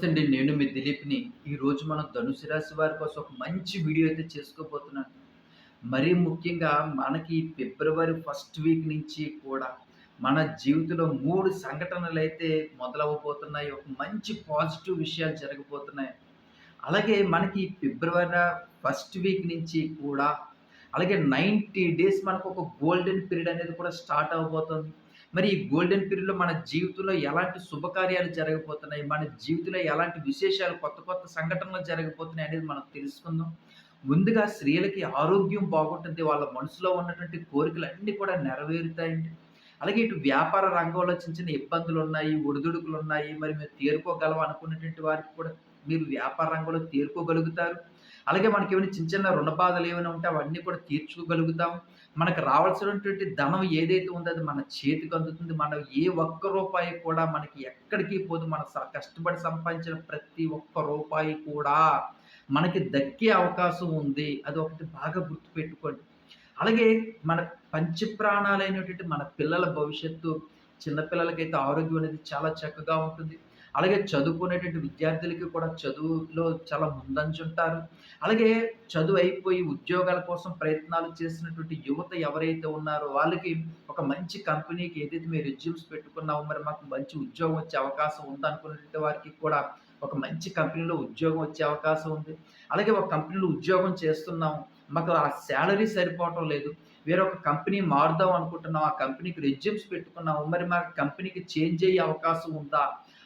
నమస్తే అండి. నేను మీ దిలీప్ని. ఈరోజు మనం ధనుసు రాశి వారి కోసం ఒక మంచి వీడియో అయితే చేసుకోబోతున్నాను. మరీ ముఖ్యంగా మనకి ఫిబ్రవరి ఫస్ట్ వీక్ నుంచి కూడా మన జీవితంలో మూడు సంఘటనలు అయితే మొదలవబోతున్నాయి ఒక మంచి పాజిటివ్ విషయాలు జరగబోతున్నాయి. అలాగే మనకి ఫిబ్రవరి ఫస్ట్ వీక్ నుంచి కూడా అలాగే నైంటీ డేస్ మనకు ఒక గోల్డెన్ పీరియడ్ అనేది కూడా స్టార్ట్ అవబోతుంది మరి ఈ గోల్డెన్ పీరియడ్‌లో మన జీవితంలో ఎలాంటి శుభకార్యాలు జరగబోతున్నాయి? మన జీవితంలో ఎలాంటి విశేషాలు కొత్త కొత్త సంఘటనలు జరగబోతున్నాయి అనేది మనం తెలుసుకుందాం. ముందుగా స్త్రీలకి ఆరోగ్యం బాగుంటుంది. వాళ్ళ మనసులో ఉన్నటువంటి కోరికలు అన్నీ కూడా నెరవేరుతాయండి. అలాగే ఇటు వ్యాపార రంగంలో చిన్న చిన్న ఇబ్బందులు ఉన్నాయి ఒడిదుడుకులు ఉన్నాయి మరి మేము తేరుకోగలం అనుకున్నటువంటి వారికి కూడా మీరు వ్యాపార రంగంలో తేరుకోగలుగుతారు. అలాగే మనకి ఏమైనా చిన్న చిన్న రుణ బాధలు ఏమైనా ఉంటే అవన్నీ కూడా తీర్చుకోగలుగుతాం. మనకు రావాల్సినటువంటి ధనం ఏదైతే ఉందో అది మన చేతికి అందుతుంది. మనం ఏ ఒక్క రూపాయి కూడా మనకి ఎక్కడికి పోదు. మన స కష్టపడి సంపాదించిన ప్రతి ఒక్క రూపాయి కూడా మనకి దక్కే అవకాశం ఉంది. అది ఒకటి బాగా గుర్తుపెట్టుకోండి. అలాగే మన పంచప్రాణాలైనటువంటి మన పిల్లల భవిష్యత్తు చిన్నపిల్లలకైతే ఆరోగ్యం అనేది చాలా చక్కగా ఉంటుంది. అలాగే చదువుకునేటువంటి విద్యార్థులకి కూడా చదువులో చాలా ముందంచుంటారు అలాగే చదువు అయిపోయి ఉద్యోగాల కోసం ప్రయత్నాలు చేసినటువంటి యువత ఎవరైతే ఉన్నారో వాళ్ళకి ఒక మంచి కంపెనీకి ఏదైతే మీరు రెజ్యూమ్స్ పెట్టుకున్నామో మరి మాకు మంచి ఉద్యోగం వచ్చే అవకాశం ఉందనుకున్నటువంటి వారికి కూడా ఒక మంచి కంపెనీలో ఉద్యోగం వచ్చే అవకాశం ఉంది. అలాగే ఒక కంపెనీలో ఉద్యోగం చేస్తున్నాం. మాకు ఆ శాలరీ సరిపోవటం లేదు. వేరొక కంపెనీ మారుదాం అనుకుంటున్నాం. ఆ కంపెనీకి రెజ్యూమ్స్ పెట్టుకున్నాము. మరి మా కంపెనీకి చేంజ్ అయ్యే అవకాశం ఉందా?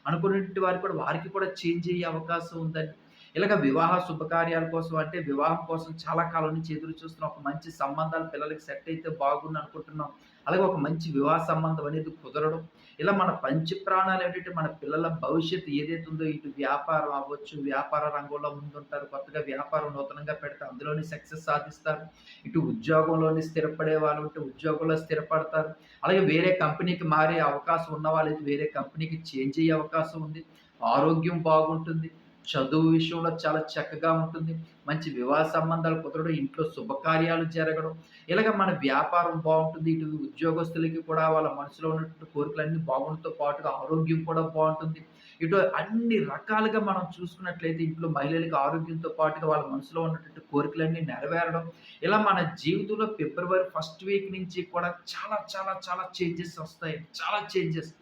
అనుకున్నటువంటి వారు కూడా వారికి కూడా చేంజ్ అయ్యే అవకాశం ఉందండి. ఇలాగ వివాహ శుభకార్యాల కోసం అంటే వివాహం కోసం చాలా కాలం నుంచి ఎదురు చూస్తున్న ఒక మంచి సంబంధాలు పిల్లలకి సెట్ అయితే బాగుంది అనుకుంటున్నాం. అలాగే ఒక మంచి వివాహ సంబంధం అనేది కుదరడం. ఇలా మన పంచ ప్రాణాలు ఏంటంటే మన పిల్లల భవిష్యత్తు ఏదైతే ఉందో ఇటు వ్యాపారం అవ్వచ్చు, వ్యాపార రంగంలో ముందుంటారు. కొత్తగా వ్యాపారం నూతనంగా పెడితే అందులోనే సక్సెస్ సాధిస్తారు. ఇటు ఉద్యోగంలోనే స్థిరపడే వాళ్ళు ఉంటే ఉద్యోగంలో స్థిరపడతారు. అలాగే వేరే కంపెనీకి మారే అవకాశం ఉన్న వాళ్ళు వేరే కంపెనీకి చేంజ్ అయ్యే అవకాశం ఉంది. ఆరోగ్యం బాగుంటుంది. చదువు విషయంలో చాలా చక్కగా ఉంటుంది. మంచి వివాహ సంబంధాలు కుదరడం, ఇంట్లో శుభకార్యాలు జరగడం, ఇలాగ మన వ్యాపారం బాగుంటుంది ఇటు ఉద్యోగస్తులకి కూడా వాళ్ళ మనసులో ఉన్నటువంటి కోరికలన్నీ బాగుండటంతో పాటుగా ఆరోగ్యం కూడా బాగుంటుంది ఇటు అన్ని రకాలుగా మనం చూసుకున్నట్లయితే ఇంట్లో మహిళలకి ఆరోగ్యంతో పాటుగా వాళ్ళ మనసులో ఉన్నటువంటి కోరికలన్నీ నెరవేరడం. ఇలా మన జీవితంలో ఫిబ్రవరి ఫస్ట్ వీక్ నుంచి కూడా చాలా చాలా చాలా చేంజెస్ వస్తాయి. చాలా చేంజెస్.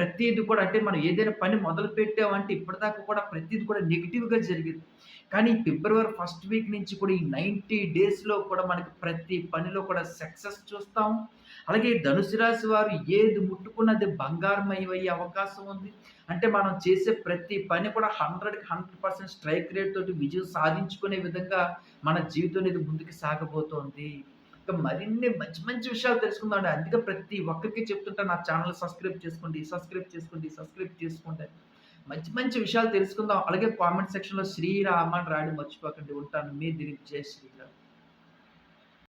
ప్రతిది కూడా అంటే మనం ఏదైనా పని మొదలు పెట్టామంటే ఇప్పటిదాకా కూడా ప్రతిది కూడా నెగిటివ్గా జరిగింది. కానీ ఫిబ్రవరి ఫస్ట్ వీక్ నుంచి కూడా ఈ 90 డేస్‌లో కూడా మనకి ప్రతి పనిలో కూడా సక్సెస్ చూస్తాం అలాగే ధనుసు రాశి వారు ఏది ముట్టుకున్న అది అయ్యే అవకాశం ఉంది. అంటే మనం చేసే ప్రతి పని కూడా 100కి 100% స్ట్రైక్ రేట్ తోటి విజయం సాధించుకునే విధంగా మన జీవితం అనేది ముందుకు సాగబోతోంది. ఇంకా మరిన్ని మంచి మంచి విషయాలు తెలుసుకుందామండి. అందుకే ప్రతి ఒక్కరికి చెప్తుంటా నా ఛానల్ సబ్స్క్రైబ్ చేసుకోండి, సబ్స్క్రైబ్ చేసుకోండి, సబ్స్క్రైబ్ చేసుకోండి మంచి మంచి విషయాలు తెలుసుకుందాం. అలాగే కామెంట్ సెక్షన్‌లో శ్రీరామ అని రాయడం మర్చిపోకండి. ఉంటాను. మీ దీనికి జై శ్రీరామ్.